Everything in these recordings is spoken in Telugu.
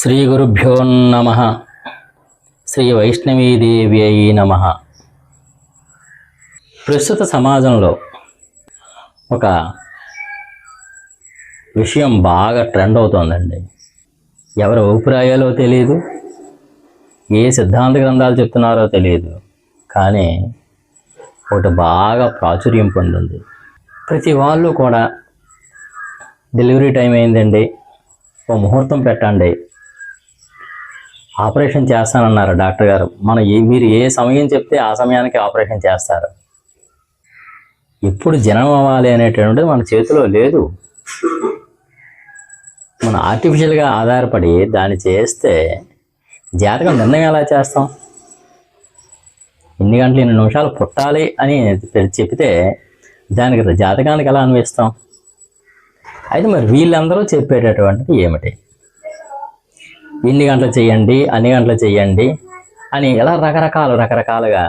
శ్రీ గురుభ్యో నమ. శ్రీ వైష్ణవీదేవి అయి నమ. ప్రస్తుత సమాజంలో ఒక విషయం బాగా ట్రెండ్ అవుతోందండి. ఎవరి అభిప్రాయాలో తెలియదు ఏ సిద్ధాంత గ్రంథాలు చెప్తున్నారో తెలియదు కానీ ఒకటి బాగా ప్రాచుర్యం పొందింది. ప్రతి వాళ్ళు కూడా డెలివరీ టైం అయిందండి ఓ ముహూర్తం పెట్టండి ఆపరేషన్ చేస్తానన్నారు డాక్టర్ గారు. మన ఏ మీరు ఏ సమయం చెప్తే ఆ సమయానికి ఆపరేషన్ చేస్తారు. ఎప్పుడు జనం అవ్వాలి అనేటువంటిది మన చేతిలో లేదు. మనం ఆర్టిఫిషియల్గా ఆధారపడి దాన్ని చేస్తే జాతకం నిర్ణయం ఎలా చేస్తాం? ఎన్ని గంటలు ఎన్ని నిమిషాలు పుట్టాలి అని చెప్తే దానికి జాతకానికి ఎలా అన్వేస్తాం? అయితే మరి వీళ్ళందరూ చెప్పేటటువంటిది ఏమిటి? ఇన్ని గంటలు చేయండి అన్ని గంటలు చేయండి అని ఇలా రకరకాలు రకరకాలుగా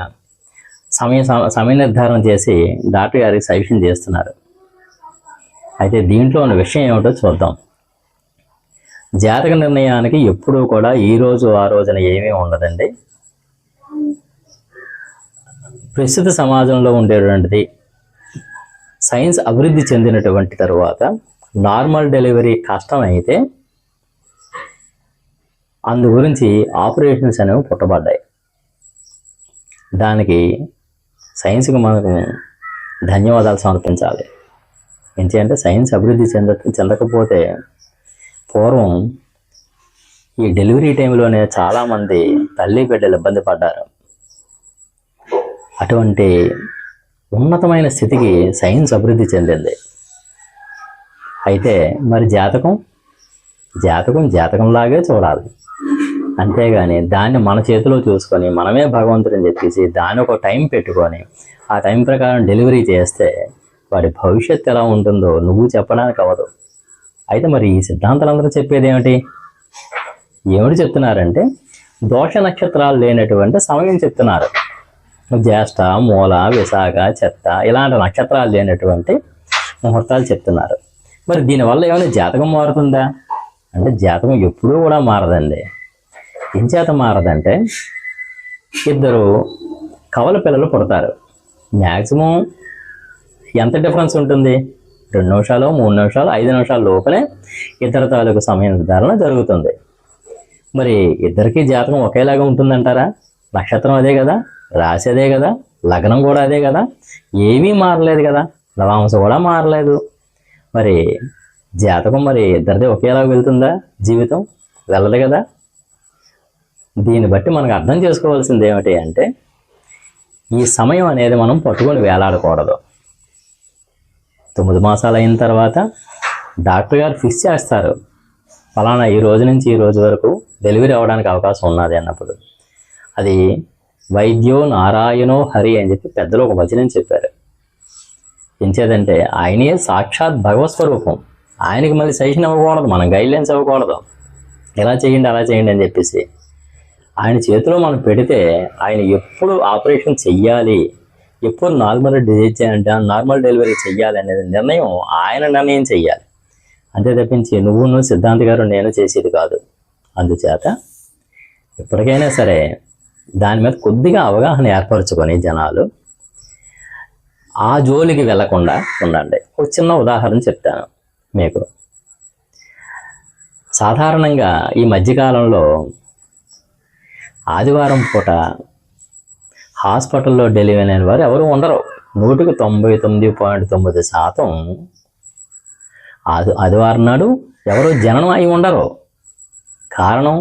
సమయ సమయ నిర్ధారణ చేసి డాక్టర్ గారికి సజెషన్ చేస్తున్నారు. అయితే దీంట్లో ఉన్న విషయం ఏమిటో చూద్దాం. జాతక నిర్ణయానికి ఎప్పుడూ కూడా ఈ రోజు ఆ రోజున ఏమీ ఉండదండి. ప్రస్తుత సమాజంలో ఉండేటువంటిది సైన్స్ అభివృద్ధి చెందినటువంటి తరువాత నార్మల్ డెలివరీ కష్టం అయితే అందు గురించి ఆపరేషన్స్ అనేవి పుట్టబడ్డాయి. దానికి సైన్స్కి మనకు ధన్యవాదాలు సమర్పించాలి. ఎందుకంటే సైన్స్ అభివృద్ధి చెంద చెందకపోతే పూర్వం ఈ డెలివరీ టైంలోనే చాలామంది తల్లి బిడ్డలు ఇబ్బంది పడ్డారు. అటువంటి ఉన్నతమైన స్థితికి సైన్స్ అభివృద్ధి చెందింది. అయితే మరి జాతకం? జాతకం జాతకంలాగే చూడాలి. అంతేగాని దాన్ని మన చేతిలో చూసుకొని మనమే భగవంతుని చెప్పేసి దాని ఒక టైం పెట్టుకొని ఆ టైం ప్రకారం డెలివరీ చేస్తే వాడి భవిష్యత్తు ఎలా ఉంటుందో నువ్వు చెప్పడానికి అవ్వదు. అయితే మరి ఈ సిద్ధాంతాలందరూ చెప్పేది ఏమిటి ఏమిటి చెప్తున్నారంటే దోష నక్షత్రాలు లేనటువంటి సమయం చెప్తున్నారు. జ్యేష్ఠ మూల విశాఖ చెత్త ఇలాంటి నక్షత్రాలు లేనటువంటి ముహూర్తాలు చెప్తున్నారు. మరి దీనివల్ల ఏమైనా జాతకం మారుతుందా? అంటే జాతకం ఎప్పుడూ కూడా మారదండి. ఏం చేత మారదంటే ఇద్దరు కవల పిల్లలు పుడతారు. మ్యాక్సిమం ఎంత డిఫరెన్స్ ఉంటుంది? రెండు నిమిషాలు మూడు నిమిషాలు ఐదు నిమిషాల లోపలే ఇద్దరు తాలూకు సమయ నిర్ధారణ జరుగుతుంది. మరి ఇద్దరికీ జాతకం ఒకేలాగా ఉంటుందంటారా? నక్షత్రం అదే కదా రాశి అదే కదా లగ్నం కూడా అదే కదా ఏమీ మారలేదు కదా నవాంశ కూడా మారలేదు. మరి జాతకం మరి ఇద్దరిది ఒకేలాగా వెళ్తుందా జీవితం? వెళ్ళదు కదా? దీన్ని బట్టి మనకు అర్థం చేసుకోవాల్సింది ఏమిటి అంటే ఈ సమయం అనేది మనం పట్టుకొని వేలాడకూడదు. తొమ్మిది మాసాలు అయిన తర్వాత డాక్టర్ గారు ఫిక్స్ చేస్తారు ఫలానా ఈ రోజు నుంచి ఈ రోజు వరకు డెలివరీ అవ్వడానికి అవకాశం ఉన్నది అన్నప్పుడు. అది వైద్యో నారాయణో హరి అని చెప్పి పెద్దలు ఒక వచనం చెప్పారు. ఎంచేదంటే ఆయనే సాక్షాత్ భగవత్ స్వరూపం. ఆయనకి మళ్ళీ సజెషన్ ఇవ్వకూడదు మనం గైడ్లైన్స్ ఇవ్వకూడదు. ఇలా చేయండి అలా చేయండి అని చెప్పేసి ఆయన చేతిలో మనం పెడితే ఆయన ఎప్పుడు ఆపరేషన్ చెయ్యాలి ఎప్పుడు నార్మల్ డిజైజ్ చేయాలంటే నార్మల్ డెలివరీ చెయ్యాలి అనేది నిర్ణయం ఆయన నిర్ణయం చెయ్యాలి. అంతే తప్పించి నువ్వు నువ్వు సిద్ధాంత్ గారు నేను చేసేది కాదు. అందుచేత ఎప్పటికైనా సరే దాని మీద కొద్దిగా అవగాహన ఏర్పరచుకొని జనాలు ఆ జోలికి వెళ్ళకుండా ఉండండి. ఒక చిన్న ఉదాహరణ చెప్తాను. మీకు సాధారణంగా ఈ మధ్యకాలంలో ఆదివారం పూట హాస్పిటల్లో డెలివరీ అయిన వారు ఎవరు ఉండరు. నూటికి తొంభై తొమ్మిది పాయింట్ తొమ్మిది శాతం ఆది ఆదివారం నాడు ఎవరు జననం అయి ఉండరు. కారణం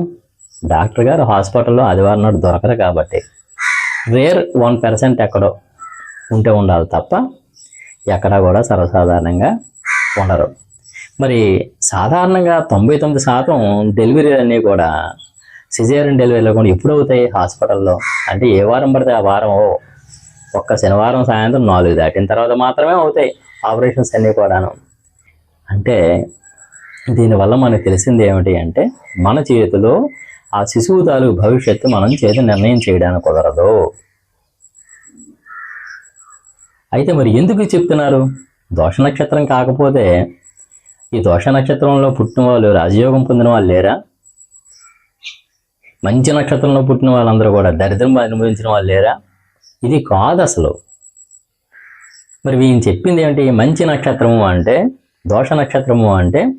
డాక్టర్ గారు హాస్పిటల్లో ఆదివారం నాడు దొరకరు కాబట్టి. రేర్ వన్ పర్సెంట్ ఎక్కడో ఉంటే ఉండాలి తప్ప ఎక్కడా కూడా సర్వసాధారణంగా ఉండరు. మరి సాధారణంగా తొంభై తొమ్మిది శాతం డెలివరీ అన్నీ కూడా సిజేరియన్ డెలివరీలో కూడా ఎప్పుడు అవుతాయి హాస్పిటల్లో? అంటే ఏ వారం పడితే ఆ వారం ఒక్క శనివారం సాయంత్రం నాలుగు దాటిన తర్వాత మాత్రమే అవుతాయి ఆపరేషన్స్ అన్నీ కూడాను. అంటే దీనివల్ల మనకు తెలిసింది ఏమిటి అంటే మన చేతిలో ఆ శిశువు తాలూకు భవిష్యత్తు మనం చేతి నిర్ణయం చేయడానికి కుదరదు. అయితే మరి ఎందుకు చెప్తున్నారు? దోష నక్షత్రం కాకపోతే ఈ దోష నక్షత్రంలో పుట్టిన వాళ్ళు రాజయోగం పొందిన వాళ్ళు లేరా? మంచి నక్షత్రంలో పుట్టిన వాళ్ళందరూ కూడా దరిద్రం అనుభవించిన వాళ్ళు లేరా? ఇది కాదు అసలు. మరి వీళ్ళు చెప్పింది ఏంటి? మంచి నక్షత్రము అంటే దోష నక్షత్రము అంటే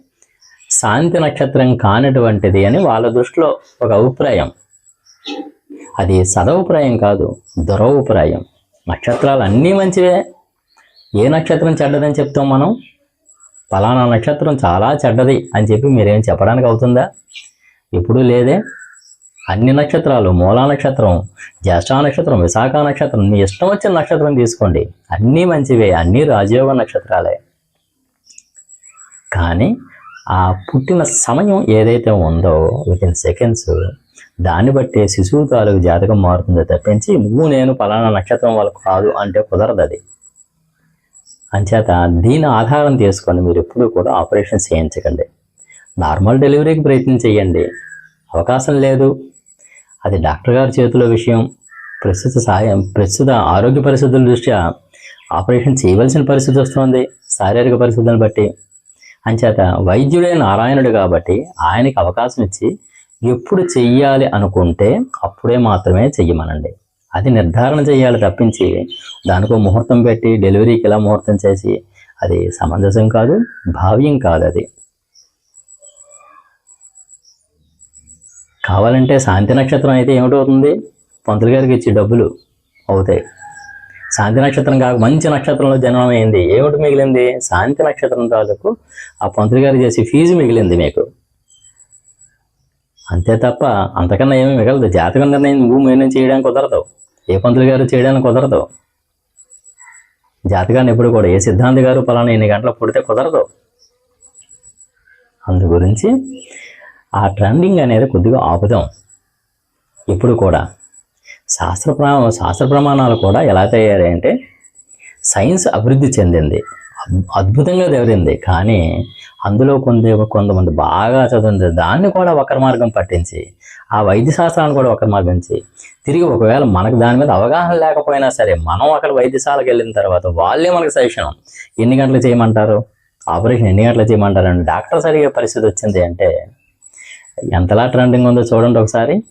శాంతి నక్షత్రం కానటువంటిది అని వాళ్ళ దృష్టిలో ఒక అభిప్రాయం. అది సదభిప్రాయం కాదు దురభిప్రాయం. నక్షత్రాలు అన్నీ మంచివే. ఏ నక్షత్రం చెడ్డదని చెప్తాం మనం? ఫలానా నక్షత్రం చాలా చెడ్డది అని చెప్పి మీరేం చెప్పడానికి అవుతుందా? ఎప్పుడూ లేదే. అన్ని నక్షత్రాలు మూలా నక్షత్రం జ్యేష్ఠ నక్షత్రం విశాఖ నక్షత్రం మీ ఇష్టం వచ్చిన నక్షత్రం తీసుకోండి. అన్నీ మంచివే అన్నీ రాజయోగ నక్షత్రాలే. కానీ ఆ పుట్టిన సమయం ఏదైతే ఉందో విత్ ఇన్ సెకండ్స్ దాన్ని బట్టి శిశువు తాలూకు జాతకం మారుతుందో తప్పించి నువ్వు నేను ఫలానా నక్షత్రం వాళ్ళకు కాదు అంటే కుదరదు అది అంచేత దీని ఆధారం తీసుకొని మీరు ఎప్పుడూ కూడా ఆపరేషన్ చేయించకండి. నార్మల్ డెలివరీకి ప్రయత్నం చేయండి. అవకాశం లేదు. అది డాక్టర్ గారి చేతిలో విషయం. ప్రస్తుత సాయం ప్రస్తుత ఆరోగ్య పరిస్థితుల దృష్ట్యా ఆపరేషన్ చేయవలసిన పరిస్థితి వస్తుంది శారీరక పరిస్థితులను బట్టి. అంచేత వైద్యుడే నారాయణుడు కాబట్టి ఆయనకి అవకాశం ఇచ్చి ఎప్పుడు చెయ్యాలి అనుకుంటే అప్పుడే మాత్రమే చెయ్యమనండి. అది నిర్ధారణ చేయాలి తప్పించి దానికో ముహూర్తం పెట్టి డెలివరీకి ఎలా ముహూర్తం చేసి అది సమంజసం కాదు భావ్యం కాదు అది. కావాలంటే శాంతి నక్షత్రం అయితే ఏమిటవుతుంది? పంతులు గారికి ఇచ్చి డబ్బులు అవుతాయి. శాంతి నక్షత్రం కాక మంచి నక్షత్రంలో జన్మం అయింది. ఏమిటి మిగిలింది? శాంతి నక్షత్రం తాలూకు ఆ పంతులు గారు చేసి ఫీజు మిగిలింది మీకు. అంతే తప్ప అంతకన్నా ఏమీ మిగలదు. జాతకం నిర్ణయం నువ్వు మెయింటైన్ చేయడానికి కుదరదు. ఏ పంతులు గారు చేయడానికి కుదరదు. జాతకాన్ని ఎప్పుడు కూడా ఏ సిద్ధాంతి గారు పలానా ఎన్ని గంటలకు పుడితే కుదరదు. అందు గురించి ఆ ట్రెండింగ్ అనేది కొద్దిగా ఆపుదాం. ఇప్పుడు కూడా శాస్త్ర ప్రా శాస్త్ర ప్రమాణాలు కూడా ఎలా తయారంటే సైన్స్ అభివృద్ధి చెందింది. అద్భుతంగా దేవరింది కానీ అందులో కొంది కొంతమంది బాగా చదివింది. దాన్ని కూడా ఒకరి మార్గం పట్టించి ఆ వైద్య శాస్త్రాన్ని కూడా ఒకరి మార్గించి తిరిగి ఒకవేళ మనకు దాని మీద అవగాహన లేకపోయినా సరే మనం అక్కడ వైద్యశాలకు వెళ్ళిన తర్వాత వాళ్ళే మనకు సజెషన్. ఎన్ని గంటలు చేయమంటారు? ఆపరేషన్ ఎన్ని గంటలు చేయమంటారు? అని డాక్టర్ సరిగే పరిస్థితి వచ్చింది అంటే ఎంతలా ట్రెండింగ్ ఉందో చూడండి ఒకసారి.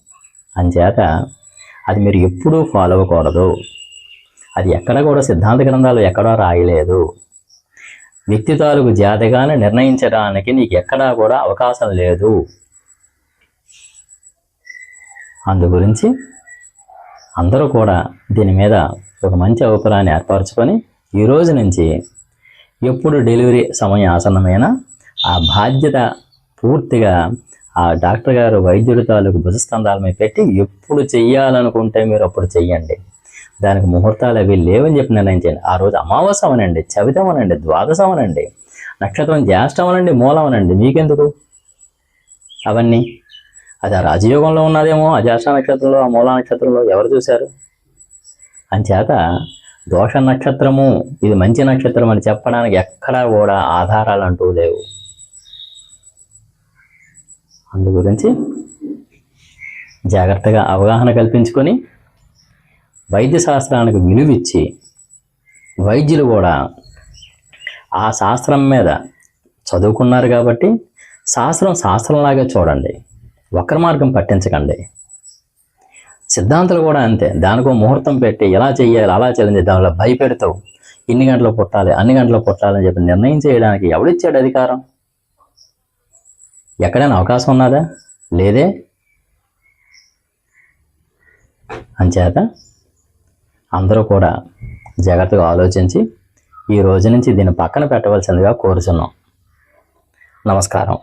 అంచేత అది మీరు ఎప్పుడూ ఫాలో అవ్వకూడదు. అది ఎక్కడ కూడా సిద్ధాంత గ్రంథాలు ఎక్కడో రాయలేదు. వ్యక్తి తాలూకు జాతకాన్ని నిర్ణయించడానికి నీకు ఎక్కడా కూడా అవకాశం లేదు. అందు గురించి అందరూ కూడా దీని మీద ఒక మంచి అభిప్రాయాన్ని ఏర్పరచుకొని ఈ రోజు నుంచి ఎప్పుడు డెలివరీ సమయం ఆసన్నమైన ఆ బాధ్యత పూర్తిగా ఆ డాక్టర్ గారు వైద్యుడి తాలూకు భుజస్తంధాల మీద పెట్టి ఎప్పుడు చెయ్యాలనుకుంటే మీరు అప్పుడు చెయ్యండి. దానికి ముహూర్తాలు అవి లేవని చెప్పి నిర్ణయించండి ఆ రోజు అమావాస్య అవనండి చవితం అనండి ద్వాదశం అనండి నక్షత్రం జ్యేష్టం అనండి మూలం అనండి మీకెందుకు? అవన్నీ? అది ఆ రాజయోగంలో ఉన్నదేమో ఆ జ్యేష్ఠ నక్షత్రంలో ఆ మూల నక్షత్రంలో ఎవరు చూశారు? అంచేత దోష నక్షత్రము ఇది మంచి నక్షత్రం అని చెప్పడానికి ఎక్కడా కూడా ఆధారాలు అంటూ లేవు. అందు గురించి జాగ్రత్తగా అవగాహన కల్పించుకొని వైద్య శాస్త్రానికి విలువిచ్చి వైద్యులు కూడా ఆ శాస్త్రం మీద చదువుకున్నారు కాబట్టి శాస్త్రం శాస్త్రంలాగా చూడండి. వక్ర మార్గం పట్టించకండి. సిద్ధాంతాలు కూడా అంతే. దానికో ముహూర్తం పెట్టి ఎలా చేయాలి అలా చేయాలని దానిలో భయపెడతావు. ఇన్ని గంటలు పుట్టాలి అన్ని గంటలు పుట్టాలని చెప్పి నిర్ణయం చేయడానికి ఎవడిచ్చాడు అధికారం? ఎక్కడైనా అవకాశం ఉన్నదా? లేదే? అంచేత అందరూ కూడా జాగ్రత్తగా ఆలోచించి ఈ రోజు నుంచి దీన్ని పక్కన పెట్టవలసిందిగా కోరుచున్నాం. నమస్కారం.